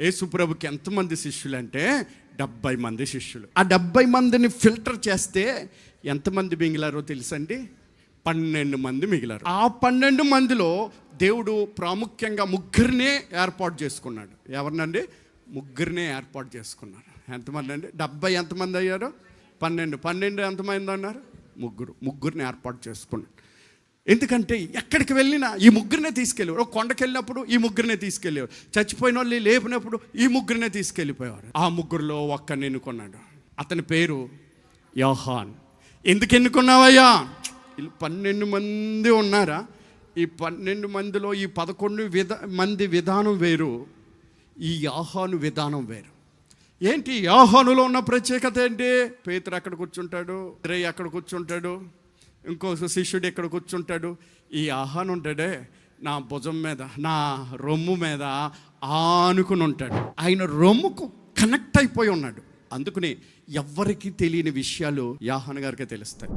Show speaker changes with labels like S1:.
S1: యేసుప్రభుకి ఎంతమంది శిష్యులు అంటే డెబ్బై మంది శిష్యులు. ఆ డెబ్బై మందిని ఫిల్టర్ చేస్తే ఎంతమంది మిగిలారో తెలుసండి? పన్నెండు మంది మిగిలారు. ఆ పన్నెండు మందిలో దేవుడు ప్రాముఖ్యంగా ముగ్గురినే ఏర్పాటు చేసుకున్నాడు. ఎవరినండి? ముగ్గురినే ఏర్పాటు చేసుకున్నాడు ఎంతమంది అండి? డెబ్బై ఎంతమంది అయ్యారు? పన్నెండు. పన్నెండు ఎంతమంది అన్నారు? ముగ్గురు. ముగ్గురిని ఏర్పాటు చేసుకున్నాడు. ఎందుకంటే ఎక్కడికి వెళ్ళినా ఈ ముగ్గురినే తీసుకెళ్ళేవారు. ఒక కొండకి వెళ్ళినప్పుడు ఈ ముగ్గురినే తీసుకెళ్ళేవారు. చచ్చిపోయిన వాళ్ళు లేపినప్పుడు ఈ ముగ్గురినే తీసుకెళ్ళిపోయేవారు. ఆ ముగ్గురులో ఒక్కరిని ఎన్నుకున్నాడు అతని పేరు యోహాన్. ఎందుకు ఎన్నుకున్నావయ్యా? పన్నెండు మంది ఉన్నారా? ఈ పన్నెండు మందిలో ఈ పదకొండు విధ మంది విధానం వేరు. ఈ యాహాను విధానం వేరు. ఏంటి? యాహానులో ఉన్న ప్రత్యేకత ఏంటి? పేతురు అక్కడ కూర్చుంటాడు? రే అక్కడ కూర్చుంటాడు? ఇంకో శిష్యుడు ఇక్కడ కూర్చుంటాడు ఈ ఆహాను ఉంటాడే నా భుజం మీద నా రొమ్ము మీద ఆనుకుని ఉంటాడు. ఆయన రొమ్ముకు కనెక్ట్ అయిపోయి ఉన్నాడు. అందుకని ఎవ్వరికీ తెలియని విషయాలు యాహన్ గారికి తెలుస్తాయి.